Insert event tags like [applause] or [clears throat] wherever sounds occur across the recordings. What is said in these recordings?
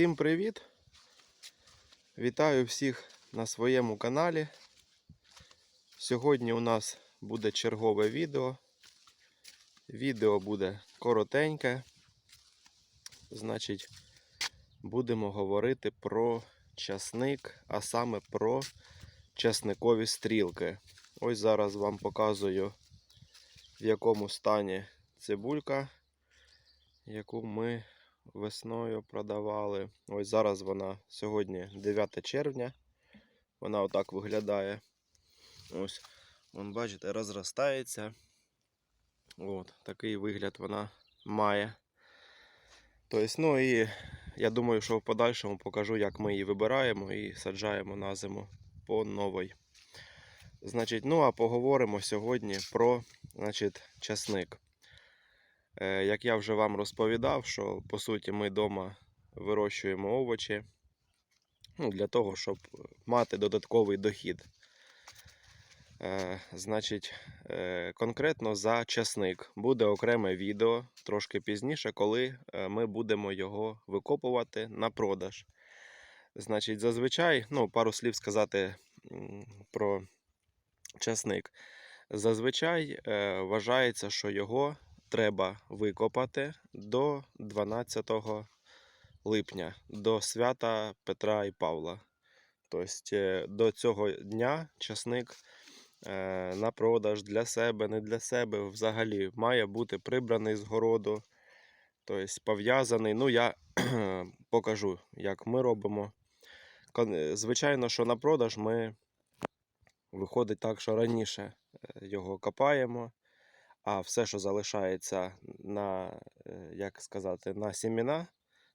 Всім привіт! Вітаю всіх на своєму каналі. Сьогодні у нас буде чергове відео. Відео буде коротеньке. Значить, будемо говорити про часник, а саме про часникові стрілки. Ось зараз вам показую, в якому стані цибулька, яку ми весною продавали. Ось зараз вона сьогодні 9 червня. Вона отак виглядає. Ось, вон, бачите, розростається. От, такий вигляд вона має. Тобто, ну і я думаю, що в подальшому покажу, як ми її вибираємо і саджаємо на зиму по новій. Значить, ну а поговоримо сьогодні про значить, часник. Е, Як я вже вам розповідав, що по суті ми вдома вирощуємо овочі ну, для того, щоб мати додатковий дохід. Е, Значить, е, конкретно за часник буде окреме відео трошки пізніше, коли ми будемо його викопувати на продаж. Значить, зазвичай, ну, пару слів сказати про часник. Зазвичай вважається, що його треба викопати до 12 липня, до свята Петра і Павла. Тобто е, до цього дня часник е, на продаж для себе, не для себе взагалі має бути прибраний з городу, тобто пов'язаний. Ну, я [clears throat] покажу, як ми робимо. Звичайно, що на продаж ми виходить так, що раніше е, його копаємо, а все, що залишається на, е, як сказати, на сіміна,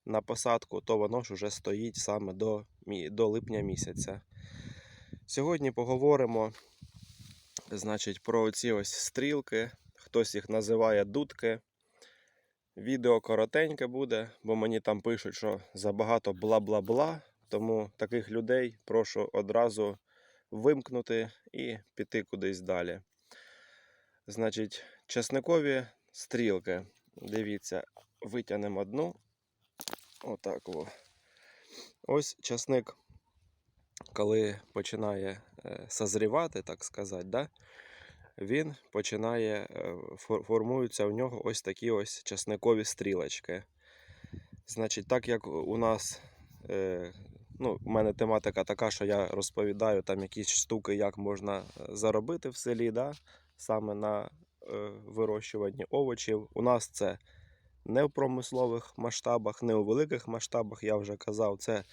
на посадку, то воно ж вже стоїть саме до, до липня місяця. Сьогодні поговоримо значить, про ці ось стрілки. Хтось їх називає дудки. Відео коротеньке буде, бо мені там пишуть, що забагато бла-бла-бла. Тому таких людей прошу одразу вимкнути і піти кудись далі. Значить, часникові стрілки. Дивіться, витягнемо одну. Отак. О. Ось часник, коли починає е, созрівати, так сказати, да? він починає, е, формуються в нього ось такі ось часникові стрілочки. Значить, так як у нас, е, ну, у мене тематика така, що я розповідаю там якісь штуки, як можна заробити в селі, да? саме на е, вирощуванні овочів. У нас це не в промислових масштабах, не у великих масштабах, я вже казав, це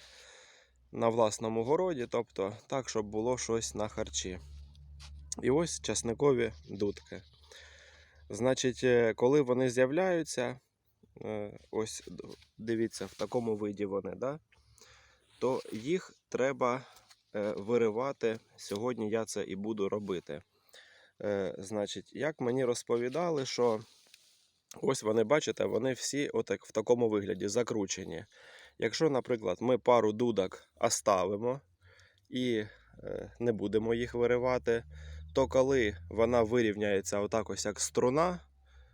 на власному городі, тобто так, щоб було щось на харчі. І ось часникові дудки. Значить, е, коли вони з'являються, е, ось дивіться, в такому виді вони, да? то їх треба виривати. Сьогодні я це і буду робити. Е, Значить, як мені розповідали, що ось вони, бачите, вони всі отак в такому вигляді закручені. Якщо, наприклад, ми пару дудок оставимо і е, не будемо їх виривати, то коли вона вирівняється отак ось як струна,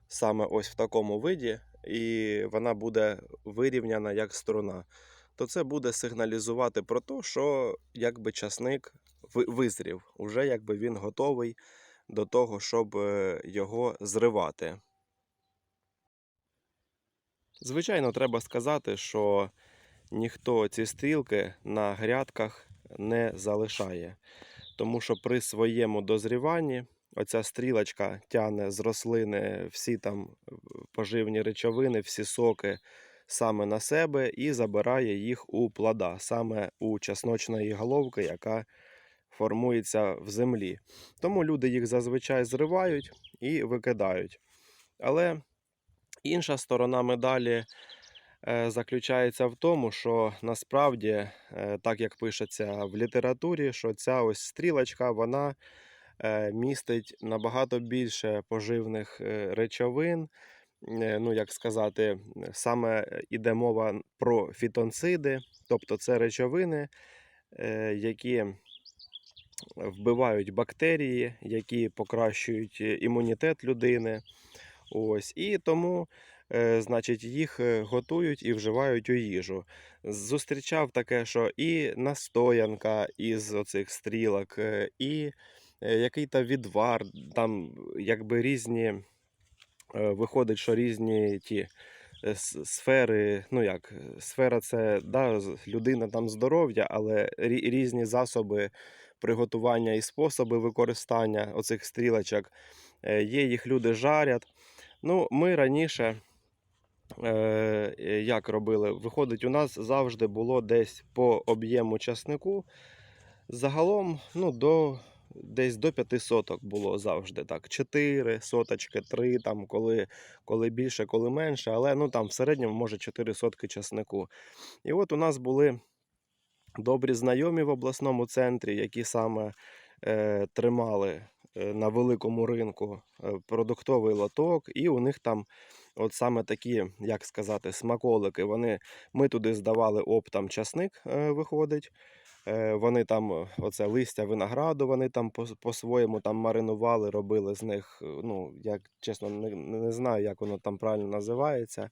саме ось в такому виді, і вона буде вирівняна як струна, то це буде сигналізувати про те, що якби часник визрів, уже якби він готовий до того, щоб е, його зривати. Звичайно, треба сказати, що ніхто ці стрілки на грядках не залишає. Тому що при своєму дозріванні оця стрілочка тягне з рослини всі там е, поживні речовини, всі соки саме на себе і забирає їх у плода, саме у чесночної головки, яка формується в землі. Тому люди їх зазвичай зривають і викидають. Але інша сторона медалі е, заключається в тому, що насправді, е, так як пишеться в літературі, що ця ось стрілочка вона е, містить набагато більше поживних речовин. Ну, як сказати, саме іде мова про фітонциди, тобто це речовини, які вбивають бактерії, які покращують е, імунітет людини. Ось. І тому е, значить, їх е, готують і вживають у їжу. Зустрічав таке, що і настоянка із оцих стрілок, і який-то відвар, там якби різні, виходить, що різні ті сфери, ну як, сфера це да, людина там здоров'я, але різні засоби приготування і способи використання оцих стрілочок. Е, Є їх люди жарять. Ну, ми раніше е, е, як робили? Виходить, у нас завжди було десь по об'єму часнику. Загалом, ну, до, десь до 5 соток було завжди так. 4 соточки, 3, там, коли, коли більше, коли менше, але ну, там, в середньому може 4 сотки часнику. І от у нас були добрі знайомі в обласному центрі, які саме е, тримали е, на великому ринку е, продуктовий лоток, і у них там от саме такі, як сказати, смаколики. Вони, ми туди здавали оптом часник, е, виходить. Е, Вони там, е, оце листя винограду, вони там по- по-своєму там маринували, робили з них. Ну, я чесно не, не знаю, як воно там правильно називається.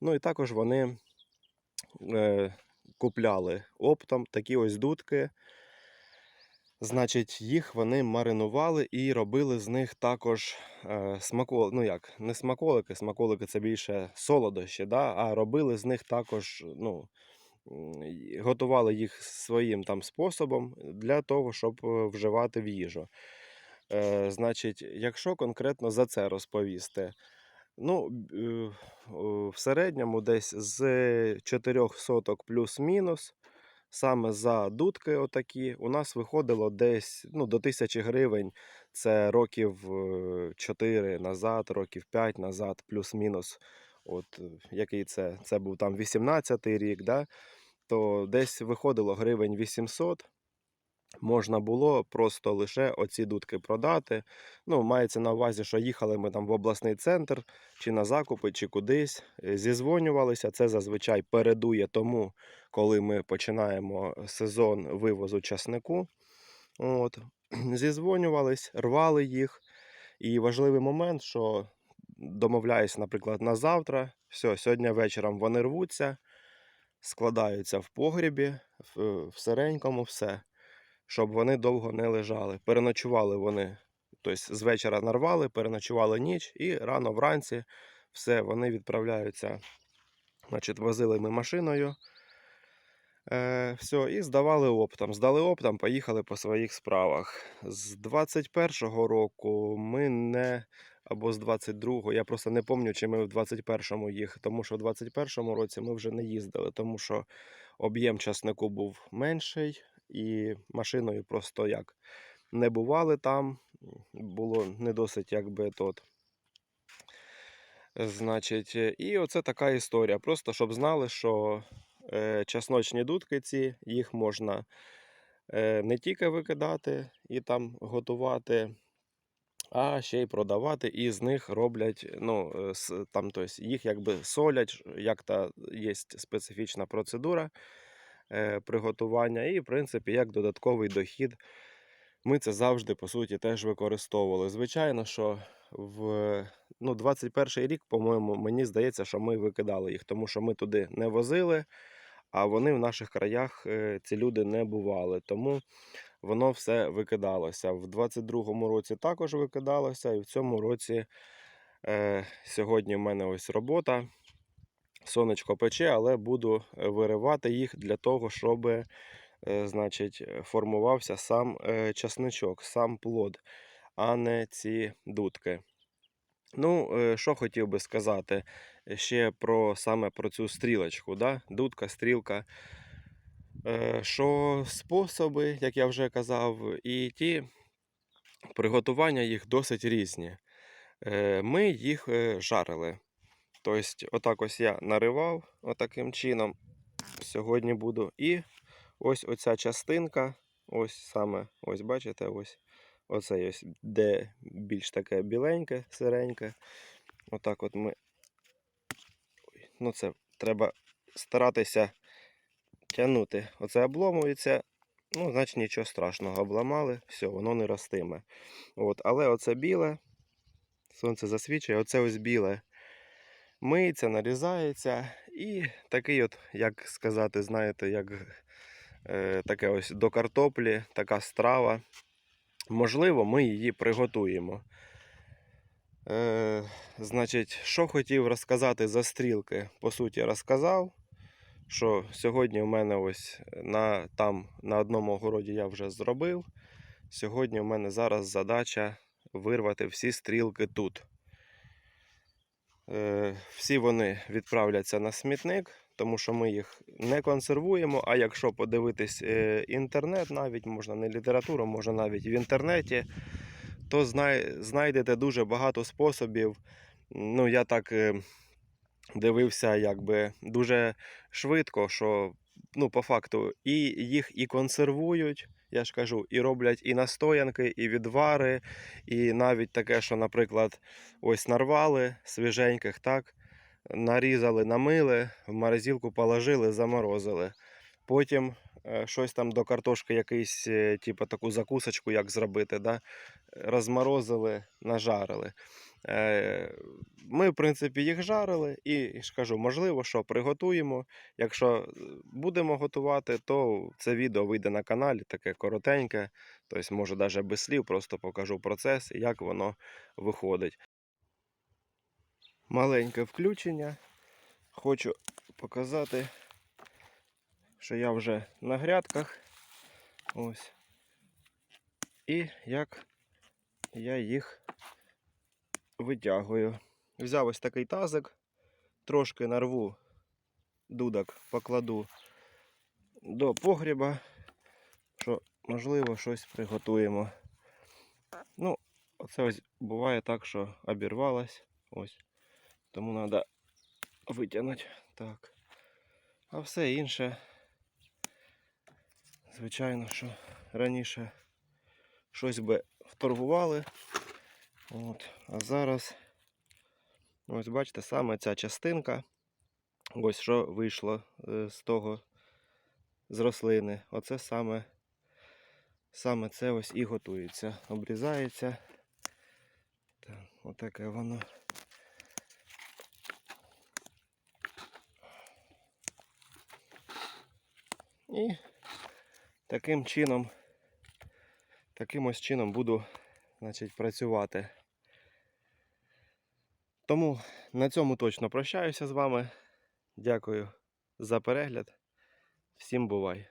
Ну і також вони купляли оптом такі ось дудки. Значить, їх вони маринували і робили з них також е, смакол... ну як, не смаколики, смаколики це більше солодощі, да? а робили з них також, ну, готували їх своїм там способом для того, щоб е, вживати в їжу. Е, значить, якщо конкретно за це розповісти, ну, е, в середньому десь з 4 соток плюс-мінус. Саме за дудки отакі у нас виходило десь ну, до тисячі гривень. Це років 4 назад, років 5 назад, плюс-мінус. От е, який це? Це був там 18-й рік, да? то десь виходило гривень 800. Можна було просто лише оці дудки продати. Ну, мається на увазі, що їхали ми там в обласний центр, чи на закупи, чи кудись. е, Зізвонювалися. Це зазвичай передує тому, коли ми починаємо сезон вивозу часнику. От. [clears throat] Зізвонювались, рвали їх. І важливий момент, що домовляюсь, наприклад, на завтра. Все, сьогодні вечором вони рвуться, складаються в погрібі, в, сиренькому, все щоб вони довго не лежали. Переночували вони, тобто з вечора нарвали, переночували ніч і рано вранці все, вони відправляються. Значить, возили ми машиною. Е, все, і здавали оптом. Здали оптом, поїхали по своїх справах. З 21-го року ми не. Або з 22-го, я просто не пам'ятаю, чи ми в 21-му їх, тому що в 21-му році ми вже не їздили, тому що об'єм часнику був менший, і машиною просто як не бували там, було не досить якби тот. Значить, е, і оце така історія. Просто щоб знали, що е, часночні дудки ці, їх можна е, не тільки викидати і там готувати, а ще й продавати, і з них роблять, ну, е, там, тобто, їх якби солять, як та є специфічна процедура приготування, і, в принципі, як додатковий дохід. Ми це завжди, по суті, теж використовували. Звичайно, що в ну, 21 рік, по-моєму, мені здається, що ми викидали їх, тому що ми туди не возили, а вони в наших краях, е, ці люди не бували. Тому воно все викидалося. В 22-му році також викидалося, і в цьому році е, сьогодні в мене ось робота. Сонечко пече, але буду е, виривати їх для того, щоб е, значить, е, формувався сам часничок, сам плод, а не ці дудки. Ну, що хотів би сказати ще про саме про цю стрілочку. Да? Дудка, стрілка. Що способи, як я вже казав, і ті приготування їх досить різні. Ми їх жарили. Тобто, отак ось я наривав отаким чином. Сьогодні буду. І ось оця частинка, ось саме, ось бачите, ось оце ось, де більш таке біленьке, сиреньке. Отак от ми. Ну, це треба старатися тягнути. Оце обломується. Ну, значить нічого страшного. Обламали, все, воно не ростиме. От, але оце біле, сонце засвічує, оце ось біле. Миється, нарізається. І такий, от, як сказати, знаєте, як е, таке ось до картоплі, така страва. Можливо, ми її приготуємо. Е, значить, що хотів розказати за стрілки, по суті, розказав. Що сьогодні у мене ось на, там на одному огороді я вже зробив. Сьогодні у мене зараз задача вирвати всі стрілки тут. Е, всі вони відправляться на смітник, тому що ми їх не консервуємо. А якщо подивитись е, інтернет, навіть можна не літературу, можна навіть в інтернеті, то знайдете дуже багато способів. Ну, я так е, дивився, якби дуже швидко, що ну, по факту і їх і консервують. Я ж кажу, і роблять і настоянки, і відвари, і навіть таке, що, наприклад, ось нарвали свіженьких, так, нарізали, намили, в морозилку положили, заморозили. Потім е, щось там до картошки, якийсь, е, типу, таку закусочку, як зробити, да, розморозили, нажарили. Е, Ми, в принципі, їх жарили, і ж кажу, можливо, що приготуємо. Якщо е, будемо готувати, то це відео вийде на каналі, таке коротеньке. Тобто, може, навіть без слів, просто покажу процес, як воно виходить. Маленьке включення. Хочу показати, що я вже на грядках. Ось. І як я їх витягую. Взяв ось такий тазик, трошки нарву дудок, покладу до погріба, що можливо щось приготуємо. Ну, оце ось буває так, що обірвалось. Ось. Тому треба витягнути. Так. А все інше, звичайно, що раніше щось би вторгували. От. А зараз, ось бачите, саме ця частинка, ось що вийшло е, з того, з рослини. Оце саме, саме це ось і готується. Обрізається. Так, отаке воно. І таким чином, таким ось чином буду значить, працювати. Тому на цьому точно прощаюся з вами. Дякую за перегляд. Всім бувай!